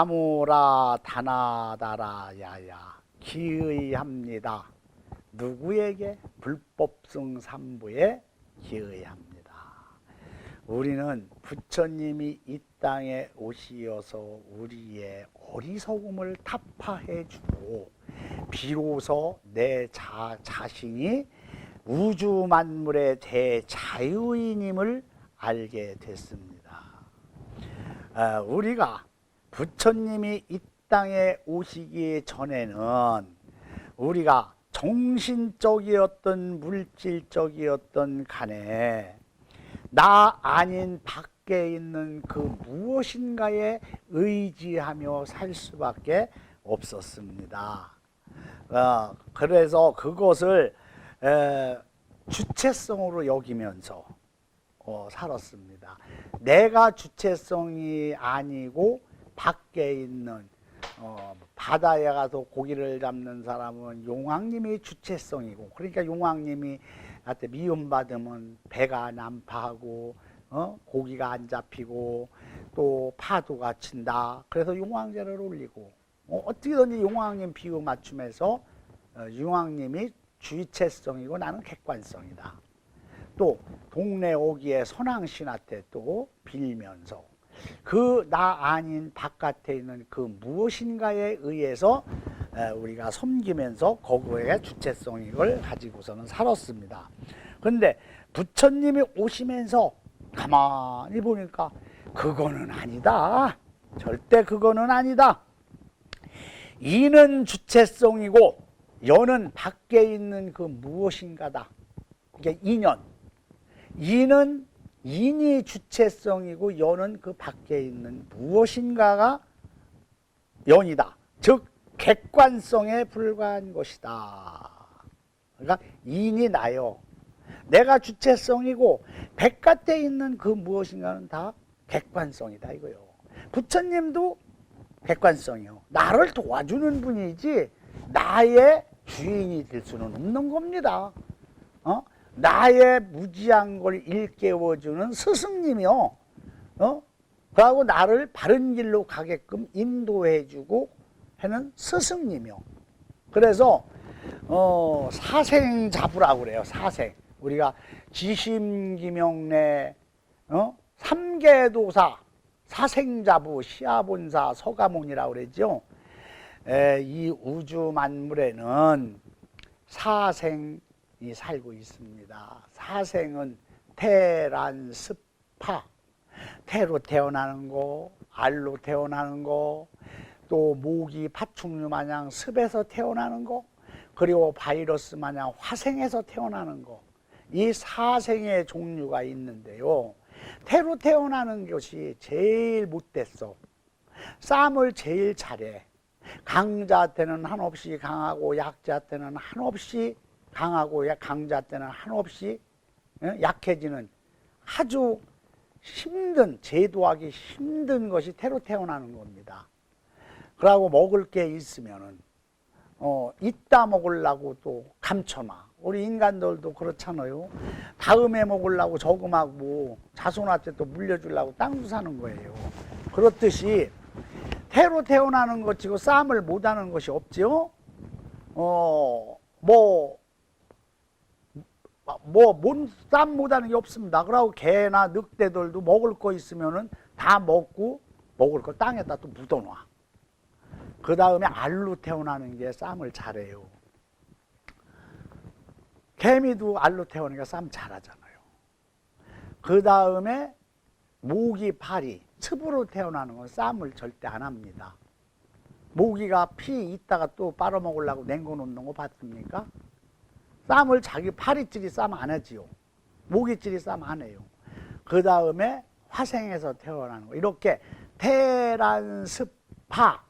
나무라 다나다라 야야 기의합니다. 누구에게 불법성 삼부에 기의합니다. 우리는 부처님이 이 땅에 오시어서 우리의 어리석음을 타파해 주고 비로소 내 자, 자신이 우주 만물의 대자유인임을 알게 됐습니다. 아, 우리가 부처님이 이 땅에 오시기 전에는 우리가 정신적이었던 물질적이었던 간에 나 아닌 밖에 있는 그 무엇인가에 의지하며 살 수밖에 없었습니다. 어, 그래서 그것을 에, 주체성으로 여기면서 어, 살았습니다. 내가 주체성이 아니고 밖에 있는 어, 바다에 가서 고기를 잡는 사람은 용왕님이 주체성이고 그러니까 용왕님이 한테 미움받으면 배가 난파하고 어? 고기가 안 잡히고 또 파도가 친다. 그래서 용왕제를 올리고 어, 어떻게든지 용왕님 비유 맞춤해서 어, 용왕님이 주체성이고 나는 객관성이다. 또 동네 오기에 선왕신한테 또 빌면서 그 나 아닌 바깥에 있는 그 무엇인가에 의해서 에, 우리가 섬기면서 거기에 주체성을 가지고서는 살았습니다. 그런데 부처님이 오시면서 가만히 보니까 그거는 아니다. 절대 그거는 아니다. 이는 주체성이고 여는 밖에 있는 그 무엇인가다. 이게 인연. 이는 인이 주체성이고 여는 그 밖에 있는 무엇인가가 연이다. 즉 객관성에 불과한 것이다. 그러니까 인이 나요. 내가 주체성이고 백깥에 있는 그 무엇인가는 다 객관성이다 이거요. 부처님도 객관성이요. 나를 도와주는 분이지 나의 주인이 될 수는 없는 겁니다. 어? 나의 무지한 걸 일깨워주는 스승님이요. 어? 그하고 나를 바른 길로 가게끔 인도해주고 하는 스승님이요. 그래서 어, 사생 잡으라고 그래요. 사생. 우리가 지심기명내 어? 삼계도사 사생자부 시아본사 서가모니라고 그랬죠. 에, 이 우주 만물에는 사생이 살고 있습니다. 사생은 태란 습파 태로 태어나는 거, 알로 태어나는 거, 또 모기 파충류 마냥 습에서 태어나는 거, 그리고 바이러스 마냥 화생에서 태어나는 거. 이 사생의 종류가 있는데요. 태로 태어나는 것이 제일 못됐어. 싸움을 제일 잘해. 강자한테는 한없이 강하고 약자한테는 한없이 강하고 강자한테는 한없이 어, 약해지는 아주 힘든 제도하기 힘든 것이 태로 태어나는 겁니다. 그러고 먹을 게 있으면은 어 이따 먹으려고 또 감춰놔. 우리 인간들도 그렇잖아요. 다음에 먹으려고 저금하고 자손한테 또 물려주려고 땅도 사는 거예요. 그렇듯이 태로 태어나는 것이고 싸움을 못하는 것이 없지요. 어, 뭐, 뭐, 뭔 싸움 못하는 게 없습니다. 그러고 개나 늑대들도 먹을 거 있으면은 다 먹고 먹을 거 땅에다 또 묻어놔. 그 다음에 알로 태어나는 게 싸움을 잘해요. 개미도 알로 태어나니까 싸움 잘하잖아요. 그 다음에 모기, 파리, 습으로 태어나는 건 싸움을 절대 안 합니다. 모기가 피 있다가 또 빨아먹으려고 냉고 놓는 거 봤습니까? 싸움을 자기 파리끼리 싸움 안 하지요. 모기끼리 싸움 안 해요. 그 다음에 화생에서 태어나는 거. 이렇게 태란습파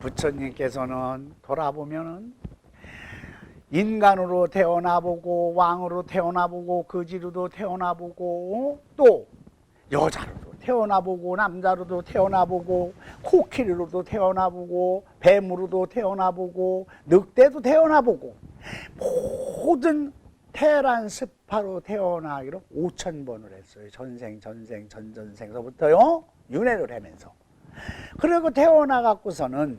부처님께서는 돌아보면은 인간으로 태어나보고 왕으로 태어나보고 거지로도 태어나보고 또 여자로도 태어나보고 남자로도 태어나보고 코끼리로도 태어나보고 뱀으로도 태어나보고 늑대도 태어나보고 모든 태란 습파로 태어나기로 5천 번을 했어요. 전생 전생 전전생서부터요 윤회를 하면서 그리고 태어나 갖고서는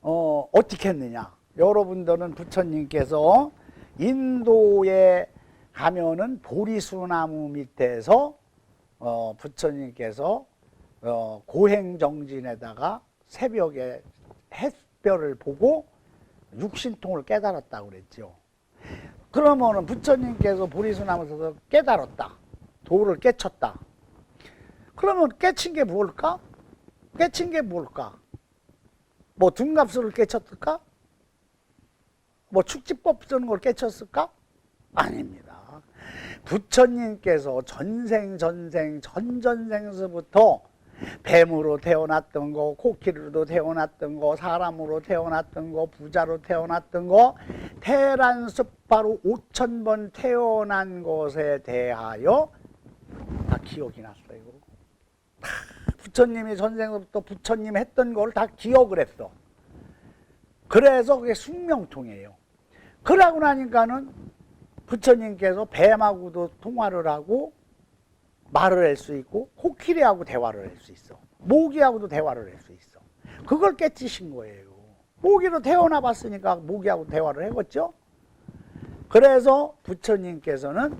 어, 어떻게 했느냐? 여러분들은 부처님께서 인도에 가면은 보리수나무 밑에서 어, 부처님께서 어, 고행정진에다가 새벽에 햇별을 보고 육신통을 깨달았다고 그랬죠. 그러면은 부처님께서 보리수나무에서 깨달았다. 도를 깨쳤다. 그러면 깨친 게 뭘까? 깨친 게 뭘까? 뭐 둔갑수를 깨쳤을까? 뭐 축지법 쓰는 걸 깨쳤을까? 아닙니다. 부처님께서 전생 전생 전전생서부터 뱀으로 태어났던 거, 코끼리로 태어났던 거, 사람으로 태어났던 거, 부자로 태어났던 거, 태란 습바로 5천 번 태어난 것에 대하여 다 기억이 났어요. 다 부처님이 전생부터 부처님 했던 걸 다 기억을 했어. 그래서 그게 숙명통이에요. 그러고 나니까는 부처님께서 뱀하고도 통화를 하고 말을 할 수 있고 코끼리하고 대화를 할 수 있어. 모기하고도 대화를 할 수 있어. 그걸 깨치신 거예요. 모기로 태어나 봤으니까 모기하고 대화를 해봤죠. 그래서 부처님께서는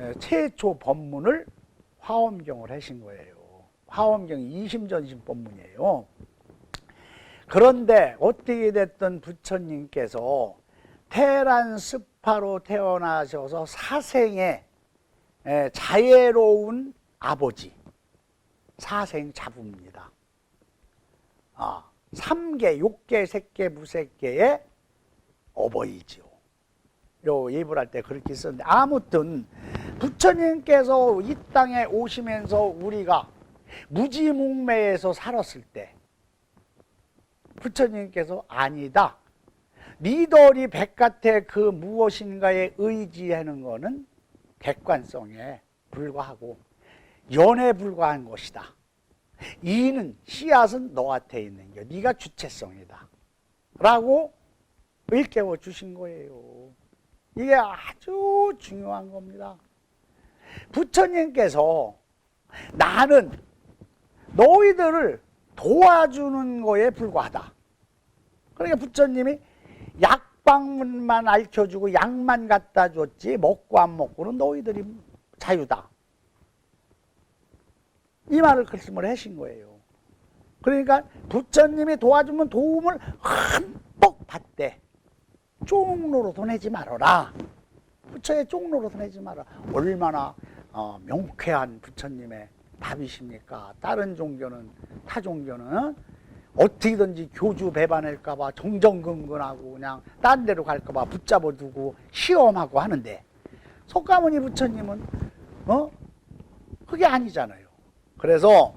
에, 최초 법문을 화엄경을 하신 거예요. 화엄경이 이심전심 법문이에요. 그런데 어떻게 됐든 부처님께서 테란 스파로 태어나셔서 사생에 에, 자애로운 아버지 사생 자부입니다. 아, 삼계, 욕계, 색계, 무색계의 어버이지요. 요 예불 할 때 그렇게 썼는데 아무튼 부처님께서 이 땅에 오시면서 우리가 무지몽매에서 살았을 때 부처님께서 아니다. 니들이 백같의 그 무엇인가에 의지하는 것은 객관성에 불과하고 연에 불과한 것이다. 이는 씨앗은 너한테 있는 게 네가 주체성이다. 라고 일깨워 주신 거예요. 이게 아주 중요한 겁니다. 부처님께서 나는 너희들을 도와주는 거에 불과하다. 그러니까 부처님이 약 방문만 알려주고 약만 갖다 줬지 먹고 안 먹고는 너희들이 자유다. 이 말을 글씀을 하신 거예요. 그러니까 부처님이 도와주면 도움을 흠뻑 받대. 쪽로로 내지 말아라. 부처의 쪽로로 내지 마라. 얼마나 어, 명쾌한 부처님의 답이십니까? 다른 종교는 타 종교는 어떻게든지 교주 배반할까봐 정정근근하고 그냥 딴 데로 갈까봐 붙잡아 두고 시험하고 하는데 석가모니 부처님은 어 그게 아니잖아요. 그래서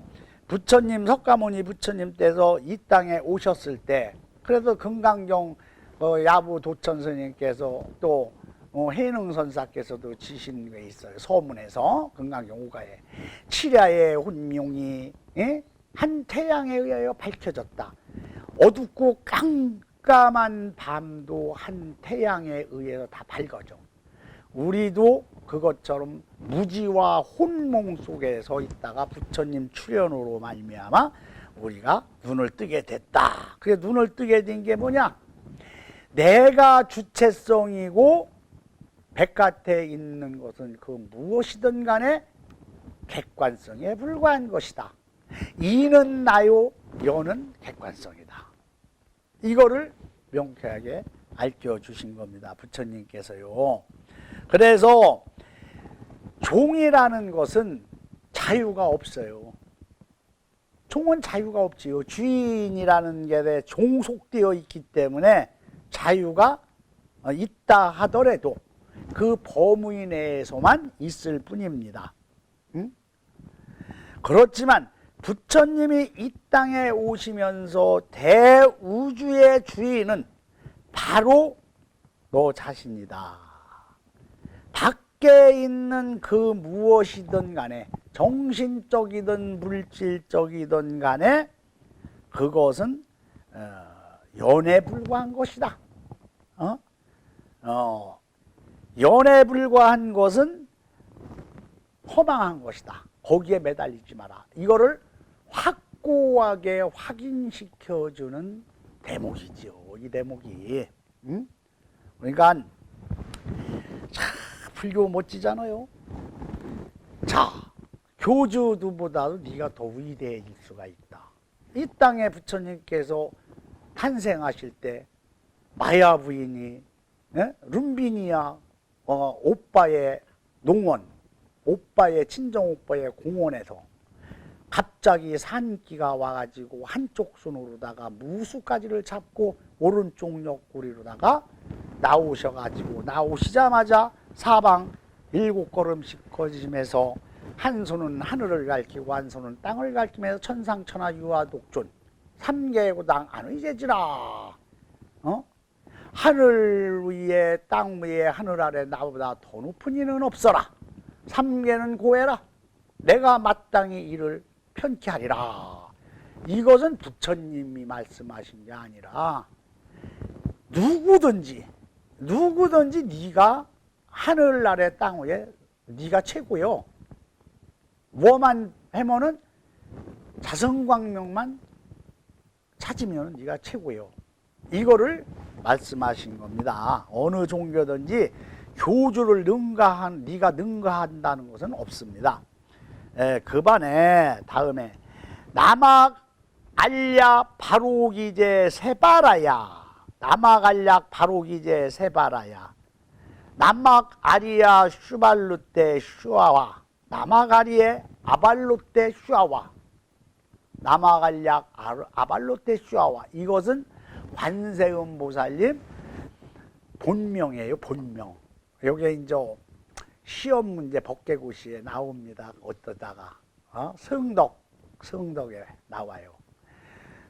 부처님 석가모니 부처님 때서 이 땅에 오셨을 때 그래서 금강경 어, 야부 도천 스님께서 또 어, 해능 선사께서도 지신 게 있어요. 소문에서 금강경 오가에 칠야의 혼명이 예? 한 태양에 의하여 밝혀졌다. 어둡고 깜깜한 밤도 한 태양에 의해서 다 밝아져. 우리도 그것처럼 무지와 혼몽 속에 서 있다가 부처님 출현으로 말미암아 우리가 눈을 뜨게 됐다. 그게 눈을 뜨게 된 게 뭐냐? 내가 주체성이고 백같에 있는 것은 그 무엇이든 간에 객관성에 불과한 것이다. 이는 나요, 여는 객관성이다. 이거를 명쾌하게 알려 주신 겁니다. 부처님께서요. 그래서 종이라는 것은 자유가 없어요. 종은 자유가 없지요. 주인이라는 게 종속되어 있기 때문에 자유가 있다 하더라도 그 범위 내에서만 있을 뿐입니다. 응? 그렇지만 부처님이 이 땅에 오시면서 대우주의 주인은 바로 너 자신이다. 밖에 있는 그 무엇이든 간에 정신적이든 물질적이든 간에 그것은 어, 연에 불과한 것이다. 어? 어, 연에 불과한 것은 허망한 것이다. 거기에 매달리지 마라. 이거를 확 확고하게 확인시켜주는 대목이죠. 이 대목이. 응? 그러니까 참 불교 멋지잖아요. 자, 교주도보다도 네가 더 위대해질 수가 있다. 이 땅에 부처님께서 탄생하실 때 마야 부인이 예? 룸비니아 어, 오빠의 농원, 오빠의 친정 오빠의 공원에서 갑자기 산기가 와가지고 한쪽 손으로다가 무수까지를 잡고 오른쪽 옆구리로다가 나오셔가지고 나오시자마자 사방 일곱 걸음씩 거지면서 한 손은 하늘을 가리키고 한 손은 땅을 가리키면서 천상천하 유아 독존 삼계고당 안의제지라. 어? 하늘 위에 땅 위에 하늘 아래 나보다 더 높은 이는 없어라. 삼계는 고해라. 내가 마땅히 이를 편케 하리라 이것은 부처님이 말씀하신 게 아니라 누구든지 누구든지 네가 하늘 아래 땅 위에 네가 최고요 뭐만 해면은 자성광명만 찾으면 네가 최고요. 이거를 말씀하신 겁니다. 어느 종교든지 교주를 능가한 네가 능가한다는 것은 없습니다. 에, 그 반에 다음에 남악 알약 바로기제 세바라야. 남악 알약 바로기제 세바라야. 남악 아리아 슈발루테 슈아와. 남악 아리에 아발로테 슈아와. 남아갈약 아발로테 슈아와. 이것은 관세음 보살님 본명이에요 본명. 여기 이제 시험 문제 법계고시에 나옵니다. 어떠다가. 어? 성덕 성덕에 나와요.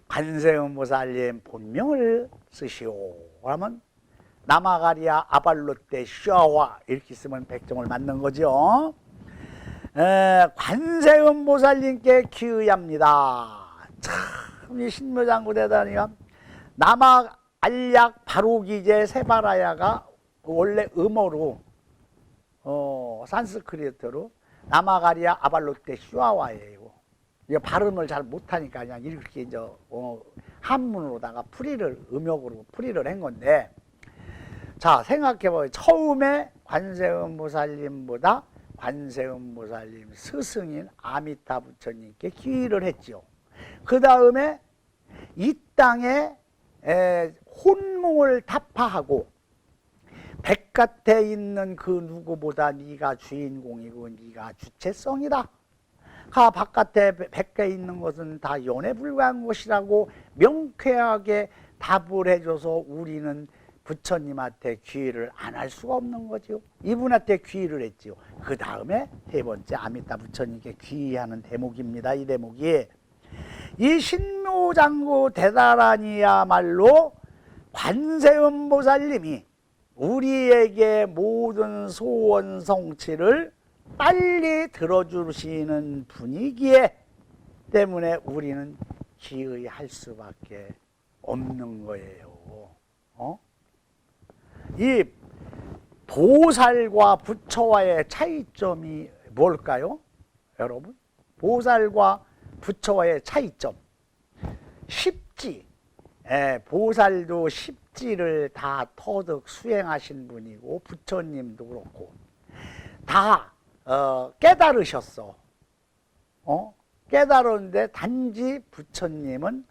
관세음 보살님 본명을 쓰시오. 그러면 남아가리아 아발로테 슈아와 이렇게 쓰면 백종을 맞는 거죠. 에, 관세음 보살님께 기의합니다. 참, 이 신묘장구 대단히가 남아 알약 바로기제 세바라야가 원래 음어로, 어, 산스크리트로 남아가리아 아발로테 슈아와예요. 이거 발음을 잘 못하니까 그냥 이렇게 이제, 어, 한문으로다가 풀이를, 음역으로 풀이를 한 건데, 자, 생각해봐요. 처음에 관세음 보살님보다 관세음 보살님 스승인 아미타 부처님께 기의를 했지요. 그 다음에 이 땅에 에, 혼몽을 타파하고 백갓에 있는 그 누구보다 네가 주인공이고 네가 주체성이다. 가 바깥에 백가에 있는 것은 다 연에 불과한 것이라고 명쾌하게 답을 해줘서 우리는 부처님한테 귀의를 안 할 수가 없는 거죠. 이분한테 귀의를 했지요. 그 다음에 세 번째 아미타 부처님께 귀의하는 대목입니다. 이 대목이 이 신묘장구 대단하니야말로 관세음 보살님이 우리에게 모든 소원 성취를 빨리 들어주시는 분이기에 때문에 우리는 기의 할 수밖에 없는 거예요. 어? 이 보살과 부처와의 차이점이 뭘까요? 여러분, 보살과 부처와의 차이점. 십지. 예, 보살도 십지를 다 터득 수행하신 분이고 부처님도 그렇고 다 어, 깨달으셨어. 어? 깨달았는데 단지 부처님은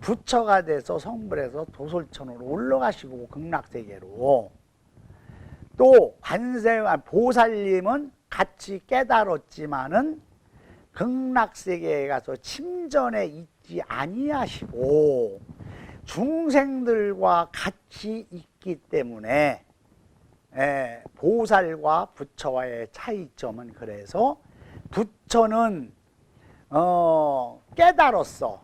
부처가 돼서 성불해서 도솔천으로 올라가시고 극락세계로 또 관세 보살님은 같이 깨달았지만은 극락세계에 가서 침전에 있지 아니하시고 중생들과 같이 있기 때문에 예, 보살과 부처와의 차이점은 그래서 부처는 어, 깨달았어.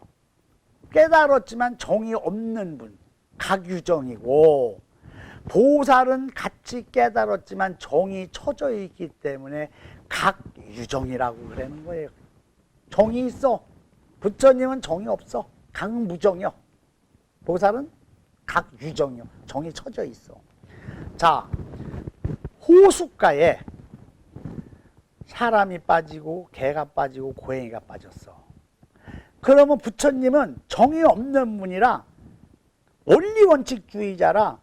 깨달았지만 정이 없는 분, 각유정이고 보살은 같이 깨달았지만 정이 처져 있기 때문에 각유정이라고 그러는 거예요. 정이 있어. 부처님은 정이 없어. 각무정이요. 보살은 각 유정이요. 정이 처져 있어. 자, 호숫가에 사람이 빠지고 개가 빠지고 고양이가 빠졌어. 그러면 부처님은 정이 없는 분이라 원리 원칙주의자라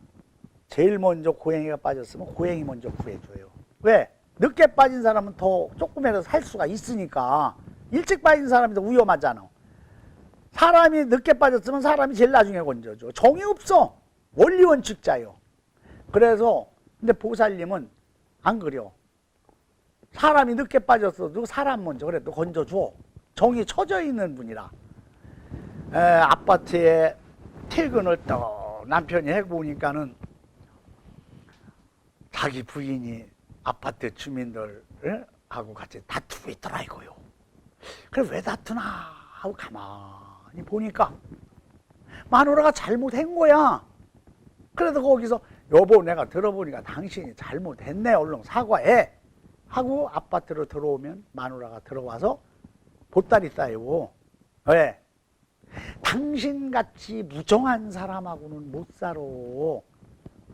제일 먼저 고행이가 빠졌으면 고행이 먼저 구해줘요. 왜? 늦게 빠진 사람은 더 조금이라도 살 수가 있으니까 일찍 빠진 사람이 더 위험하잖아. 사람이 늦게 빠졌으면 사람이 제일 나중에 건져줘. 정이 없어. 원리 원칙자요. 그래서 근데 보살님은 안 그려. 사람이 늦게 빠졌어도 사람 먼저 그래도 건져줘. 정이 처져 있는 분이라. 에, 아파트에 퇴근을 또 남편이 해보니까는 자기 부인이 아파트 주민들 하고 같이 다투고 있더라 이거요. 그래 왜 다투나 하고 가만 히 보니까 마누라가 잘못한 거야. 그래도 거기서 여보 내가 들어보니까 당신이 잘못했네 얼른 사과해 하고 아파트로 들어오면 마누라가 들어와서 보따리 싸요. 왜? 당신같이 무정한 사람하고는 못 살아.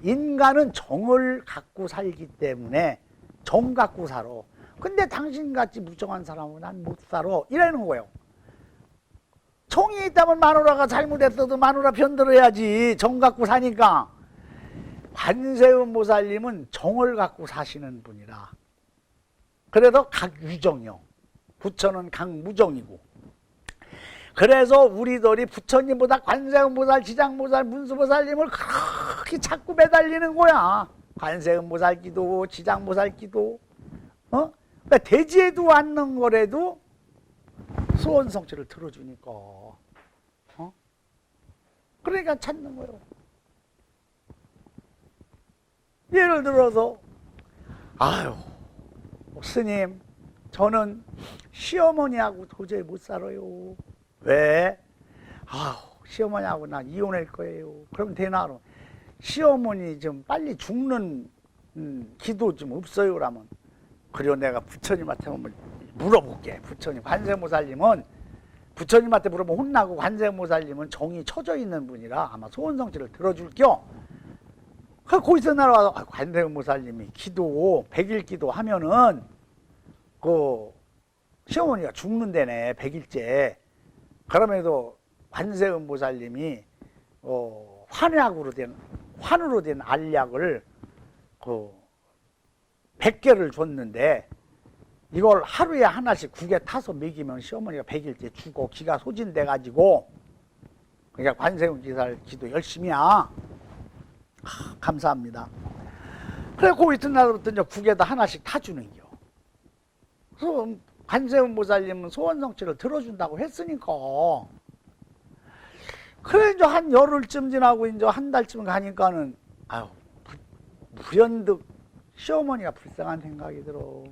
인간은 정을 갖고 살기 때문에 정 갖고 살아. 근데 당신같이 무정한 사람은 난못 살아. 이러는 거예요. 정이 있다면 마누라가 잘못했어도 마누라 편들어야지. 정 갖고 사니까. 관세음 보살님은 정을 갖고 사시는 분이라. 그래도 각유정이요. 부처는 각무정이고. 그래서 우리들이 부처님보다 관세음보살, 지장보살, 문수보살님을 그렇게 자꾸 매달리는 거야. 관세음보살 기도, 지장보살 기도. 어? 그러니까 대지에도 않는 거라도 소원 성취를 들어주니까. 어? 그러니까 찾는 거예요. 예를 들어서, 아유, 스님, 저는 시어머니하고 도저히 못 살아요. 왜? 아우, 시어머니하고 나 이혼할 거예요. 그럼 되나? 시어머니 좀 빨리 죽는 음, 기도 좀 없어요. 그러면. 그리고 내가 부처님한테 한번 물어볼게. 부처님, 관세모살님은 부처님한테 물어보면 혼나고 관세모살님은 정이 처져 있는 분이라 아마 소원성취를 들어줄게요. 그 거기서 날아와서 아, 관세모살님이 기도, 백일 기도 하면은 그 시어머니가 죽는데네, 백일째. 그럼에도 관세음 보살님이 어, 환약으로 된 환으로 된 알약을 그 100개를 줬는데 이걸 하루에 하나씩 국에 타서 먹이면 시어머니가 100일째 죽어 기가 소진돼 가지고 그러니까 관세음 기사를 기도 열심히 하. 하, 감사합니다. 그래 그 이튿날부터 이제 국에다 하나씩 타주는 겨. 그래서 관세음 보살님은 소원성취를 들어준다고 했으니까. 그래, 이제 한 열흘쯤 지나고 이제 한 달쯤 가니까는, 아유, 불현득 시어머니가 불쌍한 생각이 들어.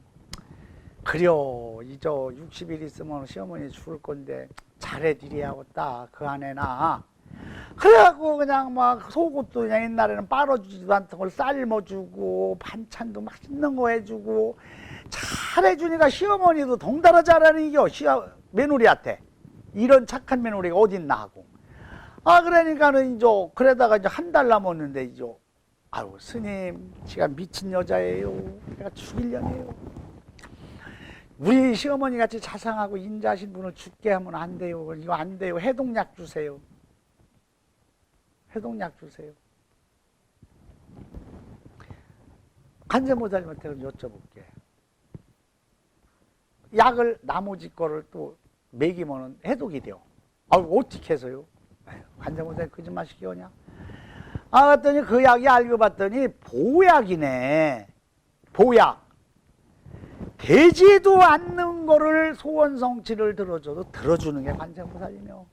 그려, 이제 60일 있으면 시어머니 죽을 건데, 잘해드려야겠다, 그 안에나. 그래갖고 그냥 막 속옷도 그냥 옛날에는 빨아주지도 않던 걸 삶아주고, 반찬도 맛있는 거 해주고, 잘해주니까 시어머니도 동달아 잘하는 이겨 시어 며느리한테. 이런 착한 며느리가 어딨나 하고. 아 그러니까는 이제 그러다가 이제 한 달 남았는데 이제 아유 스님 제가 미친 여자예요. 내가 죽일려네요 우리 시어머니 같이 자상하고 인자하신 분을 죽게 하면 안 돼요 이거 안 돼요 해독약 주세요 해독약 주세요 간제모자님한테 여쭤볼게 약을 나머지 거를 또 먹이면 해독이 돼요. 아, 어떻게 해서요? 환자분들 거짓말 시키냐? 아, 봤더니 그 약이 알고 봤더니 보약이네. 보약. 되지도 않는 거를 소원 성취를 들어줘도 들어주는 게 관세음보살이며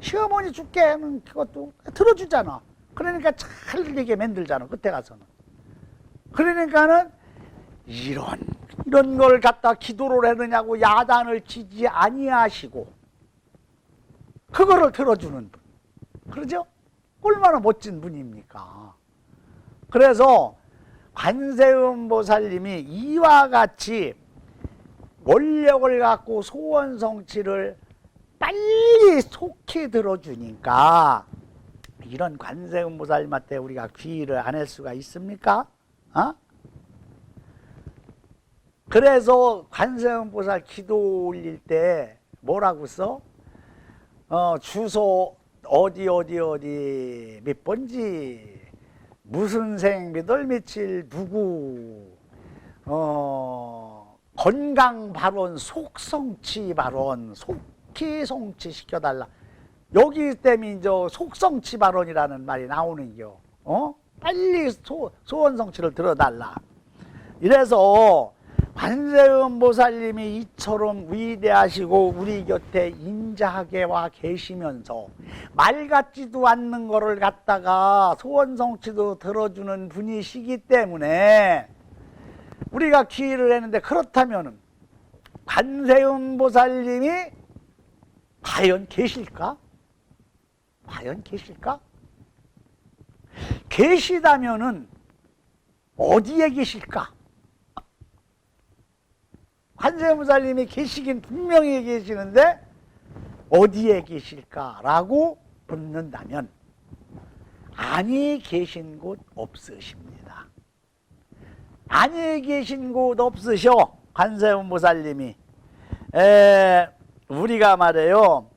시어머니 죽게 하는 그것도 들어주잖아. 그러니까 잘 되게 만들잖아. 그때 가서는. 그러니까는 이런 이런 걸 갖다 기도를 했느냐고 야단을 치지 아니하시고 그거를 들어주는 분. 그러죠? 얼마나 멋진 분입니까? 그래서 관세음 보살님이 이와 같이 원력을 갖고 소원 성취를 빨리 속히 들어주니까 이런 관세음 보살님한테 우리가 귀의를 안 할 수가 있습니까? 어? 그래서 관세음 보살 기도 올릴 때 뭐라고 써? 어, 주소 어디 어디 어디 몇 번지 무슨 생 몇월 며칠 누구 어, 건강 발언 속성치 발언 속히 성치 시켜달라. 여기 때문에 이제 속성치 발언이라는 말이 나오는 겨. 어? 빨리 소, 소원 성취를 들어달라. 이래서 관세음 보살님이 이처럼 위대하시고 우리 곁에 인자하게 와 계시면서 말 같지도 않는 거를 갖다가 소원 성취도 들어주는 분이시기 때문에 우리가 기회를 했는데 그렇다면 관세음 보살님이 과연 계실까? 과연 계실까? 계시다면은 어디에 계실까? 관세음보살님이 계시긴 분명히 계시는데 어디에 계실까라고 묻는다면 아니 계신 곳 없으십니다. 아니 계신 곳 없으셔 관세음보살님이 에, 우리가 말해요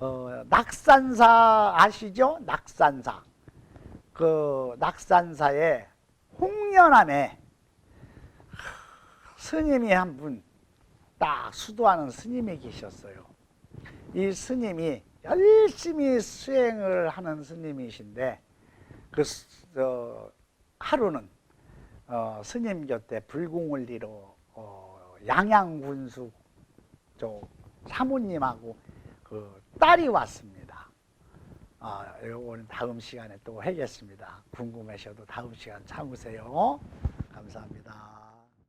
어, 낙산사 아시죠? 낙산사 그 낙산사의 홍련암에 스님이 한 분 딱 수도하는 스님이 계셨어요. 이 스님이 열심히 수행을 하는 스님이신데 그 스- 어, 하루는 어, 스님 곁에 불공을 이뤄 어, 양양군수 쪽 사모님하고 그 딸이 왔습니다. 아, 요거는 다음 시간에 또 하겠습니다. 궁금하셔도 다음 시간 참으세요. 감사합니다.